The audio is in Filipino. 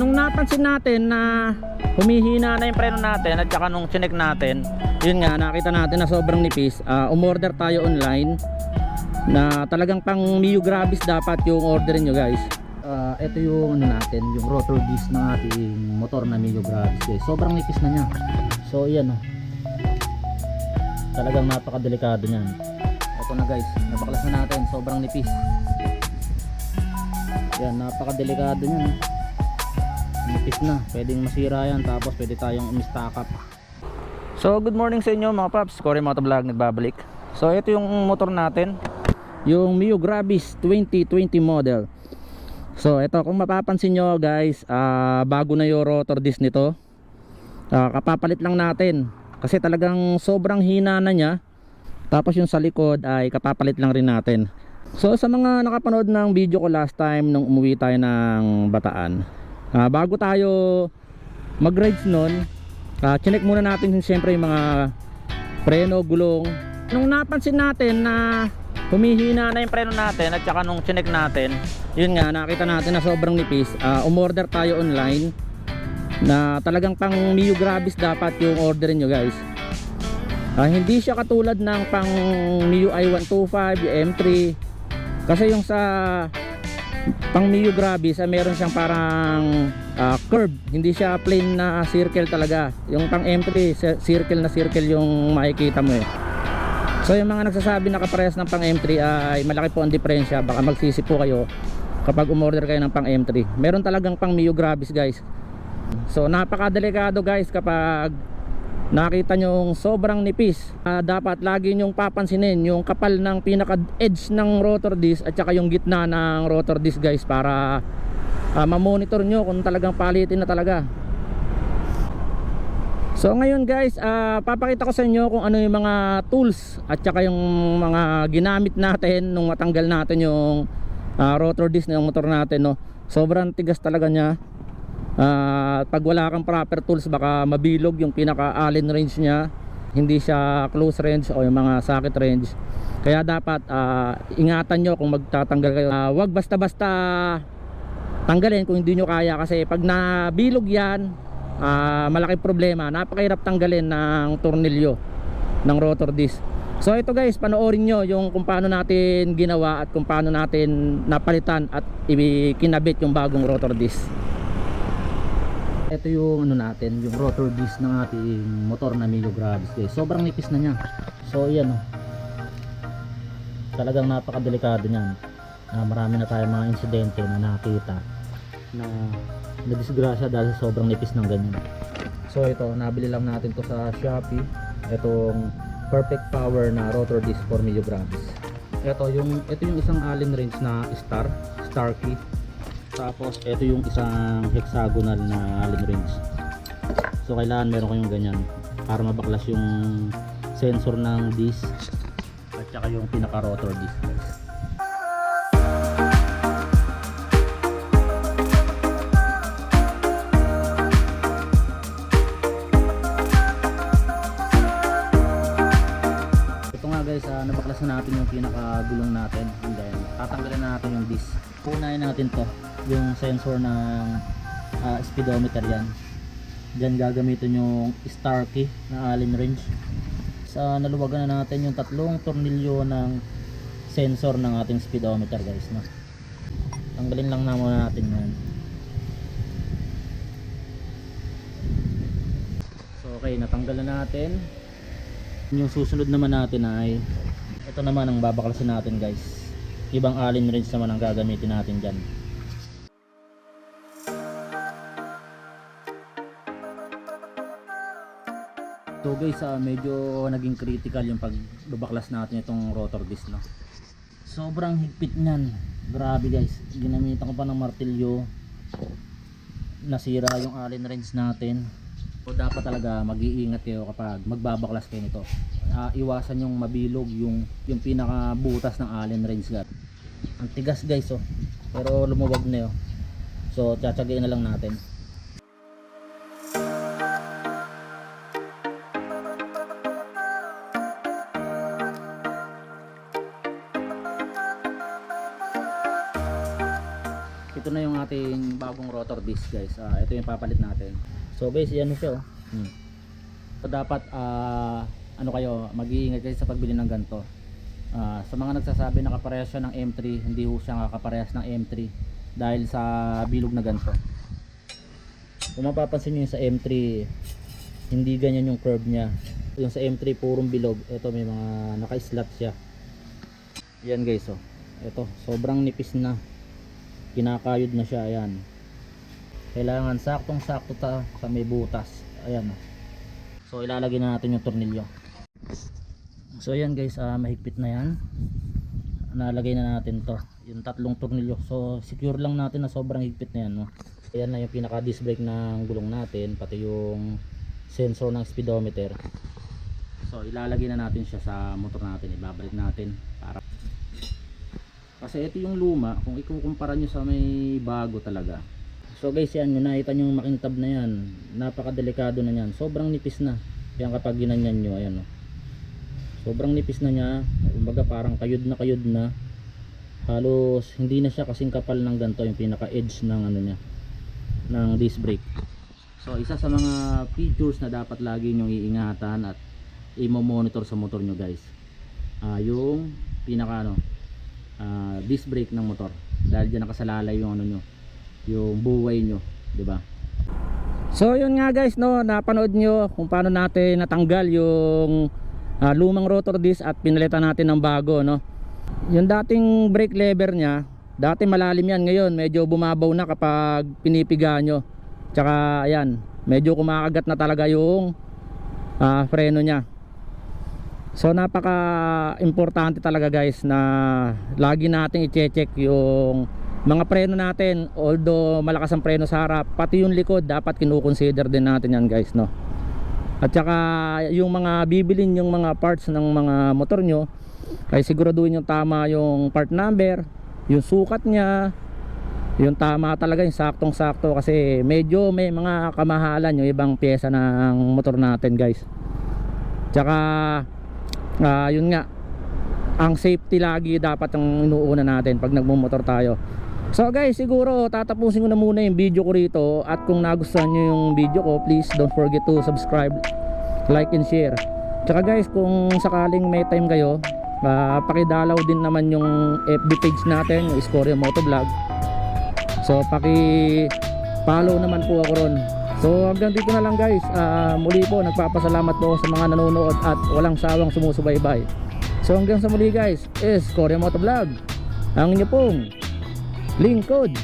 nung napansin natin na humihina na yung preno natin at saka nung chinek natin, yun nga nakita natin na sobrang nipis. Ah, umorder tayo online na talagang pang Mio Gravis dapat yung orderin nyo guys. Ah, ito yung ano natin, yung rotor disc ng ating motor na Mio Gravis guys. Sobrang nipis na niya. So yan oh. Talagang napakadelikado niyan. Ito na guys, napaklas na natin, sobrang nipis. Yan, napakadelikado niyan. Nipis na, pwedeng masira yan tapos pwede tayong umistock up. So, good morning sa inyo mga paps. Cory Motovlog nagbabalik. So, ito yung motor natin. Yung Mio Gravis 2020 model. So, ito kung mapapansin nyo guys, ah, bago na yung rotor disc nito. Ah, kapapalit lang natin. Kasi talagang sobrang hina na niya. Tapos yung sa likod ay kapapalit lang rin natin. So sa mga nakapanood ng video ko last time nung umuwi tayo ng Bataan. Ah, bago tayo mag-rides nun, uh, chinek muna natin siyempre yung mga preno, gulong. Nung napansin natin na humihina na yung preno natin at saka nung chinek natin, yun nga nakita natin na sobrang nipis. ah, umorder tayo online na talagang pang Mio Gravis dapat yung orderin nyo guys. Ah, hindi siya katulad ng pang Mio i125, yung M3. Kasi yung sa pang Mio Gravis, ah, meron siyang parang ah, curve. Hindi siya plain na circle talaga. Yung pang M3, ci- circle na circle yung makikita mo eh. So yung mga nagsasabi na kaparehas ng pang M3 ay malaki po ang diferensya. Baka magsisi po kayo kapag umorder kayo ng pang M3. Meron talagang pang Mio Gravis guys. So napakadelikado guys kapag nakita nyo sobrang nipis Ah, dapat lagi nyong papansinin yung kapal ng pinaka edge ng rotor disc at saka yung gitna ng rotor disc guys para ah, ma-monitor nyo kung talagang palitin na talaga So ngayon guys, ah, papakita ko sa inyo kung ano yung mga tools at saka yung mga ginamit natin nung matanggal natin yung ah, rotor disc ng motor natin no. Sobrang tigas talaga niya. Ah, pag wala kang proper tools baka mabilog yung pinaka allen range niya. Hindi siya close range o yung mga socket range. Kaya dapat ah, ingatan nyo kung magtatanggal kayo. Ah, wag basta-basta tanggalin kung hindi nyo kaya kasi pag nabilog yan ah, malaking problema napakahirap tanggalin ng tornilyo ng rotor disc so ito guys panoorin nyo yung kung paano natin ginawa at kung paano natin napalitan at ikinabit yung bagong rotor disc ito yung ano natin yung rotor disc ng ating motor na Milo Gravis guys sobrang nipis na niya. So yan oh. talagang napakadelikado niyan. Ah, marami na tayong mga insidente na nakita na nadisgrasya dahil sa sobrang nipis ng ganyan. So ito nabili lang natin to sa Shopee. Itong perfect power na rotor disc for Mio Gravis ito yung ito yung isang allen range na star star key tapos ito yung isang hexagonal na allen range so kailangan meron kayong ganyan para mabaklas yung sensor ng disc at saka yung pinaka rotor disc guys uh, nabaklas na natin yung pinakagulong natin. And then tatanggalin na natin yung disc. Punayin natin to, yung sensor ng ah, speedometer yan. Diyan gagamitin yung star key na Allen wrench. Sa naluwagan na natin yung tatlong tornilyo ng sensor ng ating speedometer guys. No? Tanggalin lang na muna natin yan. So okay, natanggal na natin yung susunod naman natin ay ito naman ang babaklasin natin guys ibang allen wrench naman ang gagamitin natin dyan so guys ah, medyo naging critical yung pagbabaklas natin itong rotor disc no? sobrang higpit nyan grabe guys ginamitan ko pa ng martilyo nasira yung allen wrench natin So dapat talaga mag-iingat kayo kapag magbabaklas kayo nito. Ah, iwasan yung mabilog yung yung pinaka butas ng allen wrench guard. Ang tigas guys oh. Pero lumuwag na 'yo. So tsatsagain na lang natin. Ito na yung ating bagong rotor disc guys. Ah, ito yung papalit natin. So guys, yan siya oh. Hmm. So dapat ah, ano kayo, mag-iingat kayo sa pagbili ng ganito. Ah, sa mga nagsasabi na kaparehas siya ng M3, hindi ho siya kaparehas ng M3 dahil sa bilog na ganito. Kung mapapansin yung sa M3, hindi ganyan yung curve niya. Yung sa M3 purong bilog. Ito may mga naka-slot siya. Yan guys oh. Ito, sobrang nipis na. Kinakayod na siya, ayan. Kailangan saktong-sakto ta sa may butas. Ayan. So ilalagay na natin yung tornilyo. So ayan guys, ah, mahigpit na yan. Nalagay na natin to. Yung tatlong tornilyo. So secure lang natin na sobrang higpit na yan. No? Ayan na yung pinaka disc brake ng gulong natin. Pati yung sensor ng speedometer. So ilalagay na natin siya sa motor natin. Ibabalik natin para kasi ito yung luma, kung ikukumpara nyo sa may bago talaga. So guys, yan, yung nakita nyo yung makintab na yan. Napakadelikado na yan. Sobrang nipis na. Kaya kapag ginanyan nyo, ayan o. Sobrang nipis na niya. Kumbaga parang kayod na kayod na. Halos hindi na siya kasing kapal ng ganito yung pinaka edge ng ano niya ng disc brake. So isa sa mga features na dapat lagi nyong iingatan at i-monitor sa motor nyo guys. Ah, yung pinaka ano ah, disc brake ng motor. Dahil diyan nakasalalay yung ano nyo yung buway nyo di ba? So yun nga guys no napanood nyo kung paano natin natanggal yung ah, lumang rotor disc at pinalitan natin ng bago no? Yung dating brake lever nya dati malalim yan. Ngayon medyo bumabaw na kapag pinipiga nyo. Tsaka ayan medyo kumakagat na talaga yung ah, preno nya So napaka importante talaga guys na lagi nating i-check yung mga preno natin. Although malakas ang preno sa harap pati yung likod dapat kinukonsider din natin yan guys no? At saka yung mga bibilin yung mga parts ng mga motor nyo ay siguraduhin yung tama yung part number yung sukat nya yung tama talaga yung saktong sakto kasi medyo may mga kamahalan yung ibang pyesa ng motor natin guys. Tsaka ah yun nga. Ang safety lagi dapat ang inuuna natin pag nagmumotor tayo. So guys siguro tatapusin ko na muna yung video ko rito at kung nagustuhan nyo yung video ko please don't forget to subscribe like and share. Tsaka guys kung sakaling may time kayo uh, pakidalaw din naman yung FB page natin yung Scoria Motovlog. So paki follow naman po ako ron So hanggang dito na lang guys. Ah, Muli po nagpapasalamat po sa mga nanonood At walang sawang sumusubaybay. So hanggang sa muli guys Is Korea Motovlog. Ang inyo pong Lingkod